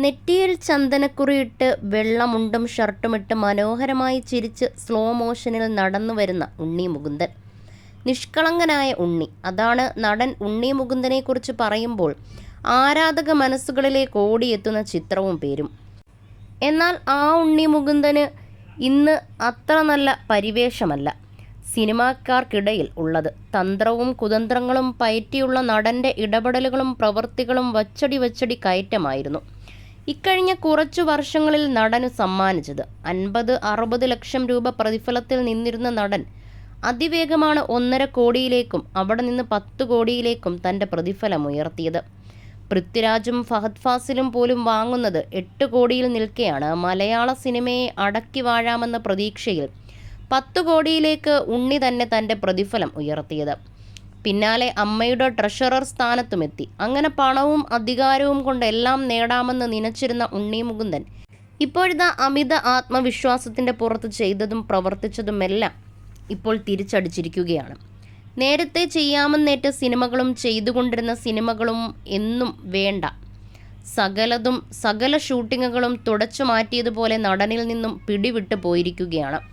നെറ്റിയിൽ ചന്ദനക്കുറിയിട്ട് വെള്ളമുണ്ടും ഷർട്ടുമിട്ട് മനോഹരമായി ചിരിച്ച് സ്ലോ മോഷനിൽ നടന്നു വരുന്ന ഉണ്ണി മുകുന്ദൻ. നിഷ്കളങ്കനായ ഉണ്ണി. അതാണ് നടൻ ഉണ്ണി മുകുന്ദനെക്കുറിച്ച് പറയുമ്പോൾ ആരാധക മനസ്സുകളിലേക്ക് ഓടിയെത്തുന്ന ചിത്രവും പേരും. എന്നാൽ ആ ഉണ്ണി മുകുന്ദന് ഇന്ന് അത്ര നല്ല പരിവേഷമല്ല. സിനിമാക്കാർക്കിടയിൽ ഉള്ളത് തന്ത്രവും കുതന്ത്രങ്ങളും പയറ്റിയുള്ള നടന്റെ ഇടപെടലുകളും പ്രവൃത്തികളും വച്ചടി വച്ചടി കയറ്റമായിരുന്നു. ഇക്കഴിഞ്ഞ കുറച്ചു വർഷങ്ങളിൽ നടന് സമ്മാനിച്ചത്. അൻപത് അറുപത് ലക്ഷം രൂപ പ്രതിഫലത്തിൽ നിന്നിരുന്ന നടൻ അതിവേഗമാണ് ഒന്നര കോടിയിലേക്കും അവിടെ നിന്ന് പത്ത് കോടിയിലേക്കും തന്റെ പ്രതിഫലം ഉയർത്തിയത്. പൃഥ്വിരാജും ഫഹദ് ഫാസിലും പോലും വാങ്ങുന്നത് എട്ട് കോടിയിൽ നിൽക്കെയാണ്. മലയാള സിനിമയെ അടക്കി വാഴാമെന്ന പ്രതീക്ഷയിൽ പത്ത് കോടിയിലേക്ക് ഉണ്ണി തന്നെ തന്റെ പ്രതിഫലം ഉയർത്തിയത്. പിന്നാലെ അമ്മയുടെ ട്രഷറർ സ്ഥാനത്തുമെത്തി. അങ്ങനെ പണവും അധികാരവും കൊണ്ട് എല്ലാം നേടാമെന്ന് നനച്ചിരുന്ന ഉണ്ണി മുകുന്ദൻ. ഇപ്പോഴിതാ അമിത ആത്മവിശ്വാസത്തിന്റെ പുറത്ത് ചെയ്തതും പ്രവർത്തിച്ചതുമെല്ലാം ഇപ്പോൾ തിരിച്ചടിച്ചിരിക്കുകയാണ്. നേരത്തെ ചെയ്യാമെന്നേറ്റ സിനിമകളും ചെയ്തുകൊണ്ടിരുന്ന സിനിമകളും എന്നും വേണ്ട. സകലതും സകല ഷൂട്ടിങ്ങുകളും തുടച്ചു മാറ്റിയതുപോലെ നടനിൽ നിന്നും പിടിവിട്ട് പോയിരിക്കുകയാണ്.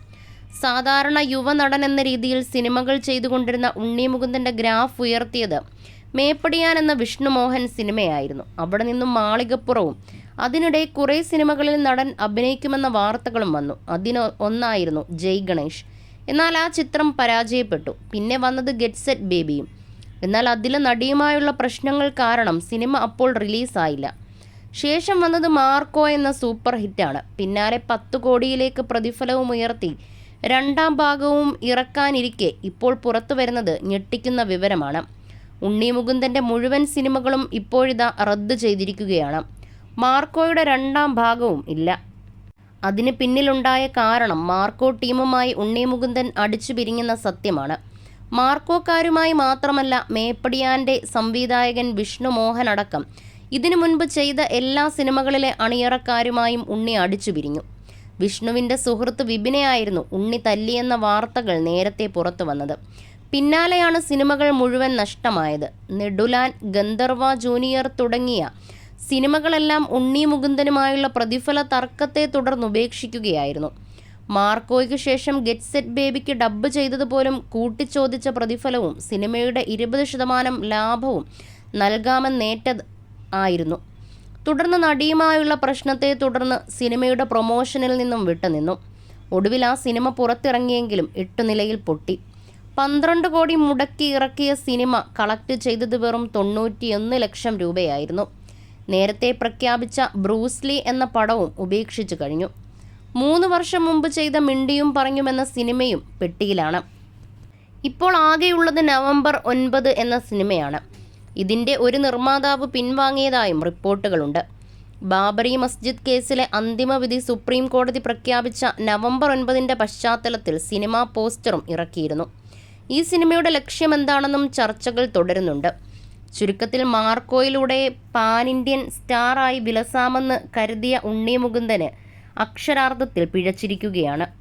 സാധാരണ യുവനടൻ എന്ന രീതിയിൽ സിനിമകൾ ചെയ്തുകൊണ്ടിരുന്ന ഉണ്ണി മുകുന്ദന്റെ ഗ്രാഫ് ഉയർത്തിയത് മേപ്പടിയാൻ എന്ന വിഷ്ണുമോഹൻ സിനിമയായിരുന്നു. അവിടെ നിന്നും മാളികപ്പുറവും. അതിനിടെ കുറേ സിനിമകളിൽ നടൻ അഭിനയിക്കുമെന്ന വാർത്തകളും വന്നു. അതിന് ഒന്നായിരുന്നു ജയ് ഗണേഷ്. എന്നാൽ ആ ചിത്രം പരാജയപ്പെട്ടു. പിന്നെ വന്നത് ഗെറ്റ് സെറ്റ് ബേബിയും. എന്നാൽ അതിലെ നടിയുമായുള്ള പ്രശ്നങ്ങൾ കാരണം സിനിമ അപ്പോൾ റിലീസായില്ല. ശേഷം വന്നത് മാർക്കോ എന്ന സൂപ്പർ ഹിറ്റാണ്. പിന്നാലെ പത്ത് കോടിയിലേക്ക് പ്രതിഫലവും ഉയർത്തി. രണ്ടാം ഭാഗവും ഇറക്കാനിരിക്കെ ഇപ്പോൾ പുറത്തു വരുന്നത് ഞെട്ടിക്കുന്ന വിവരമാണ്. ഉണ്ണി മുകുന്ദന്റെ മുഴുവൻ സിനിമകളും ഇപ്പോഴിതാ റദ്ദ് ചെയ്തിരിക്കുകയാണ്. മാർക്കോയുടെ രണ്ടാം ഭാഗവും ഇല്ല. അതിന് പിന്നിലുണ്ടായ കാരണം മാർക്കോ ടീമുമായി ഉണ്ണി മുകുന്ദൻ അടിച്ചു പിരിങ്ങുന്ന സത്യമാണ്. മാർക്കോക്കാരുമായി മാത്രമല്ല മേപ്പടിയാന്റെ സംവിധായകൻ വിഷ്ണു മോഹൻ അടക്കം. ഇതിനു മുൻപ് ചെയ്ത എല്ലാ സിനിമകളിലെ അണിയറക്കാരുമായും ഉണ്ണി അടിച്ചു പിരിഞ്ഞു. വിഷ്ണുവിന്റെ സുഹൃത്ത് വിപിനെയായിരുന്നു ഉണ്ണി തല്ലിയെന്ന വാർത്തകൾ നേരത്തെ പുറത്തു വന്നത്. പിന്നാലെയാണ് സിനിമകൾ മുഴുവൻ നഷ്ടമായത്. നെടുലാൻ ഗന്ധർവ ജൂനിയർ തുടങ്ങിയ സിനിമകളെല്ലാം ഉണ്ണി മുകുന്ദനുമായുള്ള പ്രതിഫല തർക്കത്തെ തുടർന്ന് ഉപേക്ഷിക്കുകയായിരുന്നു. മാർക്കോയ്ക്ക് ശേഷം ഗെറ്റ് സെറ്റ് ബേബിക്ക് ഡബ്ബ് ചെയ്തതുപോലും കൂട്ടിച്ചോദിച്ച പ്രതിഫലവും സിനിമയുടെ ഇരുപത് ശതമാനം ലാഭവും നൽകാമെന്നേറ്റത് ആയിരുന്നു. തുടർന്ന് നടിയുമായുള്ള പ്രശ്നത്തെ തുടർന്ന് സിനിമയുടെ പ്രൊമോഷനിൽ നിന്നും വിട്ടുനിന്നു. ഒടുവിൽ ആ സിനിമ പുറത്തിറങ്ങിയെങ്കിലും എട്ടു നിലയിൽ പൊട്ടി. പന്ത്രണ്ട് കോടി മുടക്കി ഇറക്കിയ സിനിമ കളക്ട് ചെയ്തത് വെറും തൊണ്ണൂറ്റിയൊന്ന് ലക്ഷം രൂപയായിരുന്നു. നേരത്തെ പ്രഖ്യാപിച്ച ബ്രൂസ്ലി എന്ന പടവും ഉപേക്ഷിച്ചു കഴിഞ്ഞു. മൂന്ന് വർഷം മുമ്പ് ചെയ്ത മിണ്ടിയും പറഞ്ഞുമെന്ന സിനിമയും പെട്ടിയിലാണ്. ഇപ്പോൾ ആകെയുള്ളത് നവംബർ ഒൻപത് എന്ന സിനിമയാണ്. ഇതിന്റെ ഒരു നിർമ്മാതാവ് പിൻവാങ്ങിയതായും റിപ്പോർട്ടുകളുണ്ട്. ബാബറി മസ്ജിദ് കേസിലെ അന്തിമവിധി സുപ്രീം കോടതി പ്രഖ്യാപിച്ച നവംബർ ഒൻപതിന്റെ പശ്ചാത്തലത്തിൽ സിനിമാ പോസ്റ്ററും ഇറക്കിയിരുന്നു. ഈ സിനിമയുടെ ലക്ഷ്യമെന്താണെന്നും ചർച്ചകൾ തുടരുന്നുണ്ട്. ചുരുക്കത്തിൽ മാർക്കോയിലൂടെ പാൻ ഇന്ത്യൻ സ്റ്റാറായി വിലസാമെന്ന് കരുതിയ ഉണ്ണി മുകുന്ദന് അക്ഷരാർത്ഥത്തിൽ പിഴച്ചിരിക്കുകയാണ്.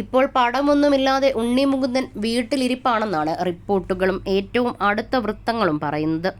ഇപ്പോൾ പടമൊന്നുമില്ലാതെ ഉണ്ണിമുകുന്ദൻ വീട്ടിലിരിപ്പാണെന്നാണ് റിപ്പോർട്ടുകളും ഏറ്റവും അടുത്ത വൃത്തങ്ങളും പറയുന്നത്.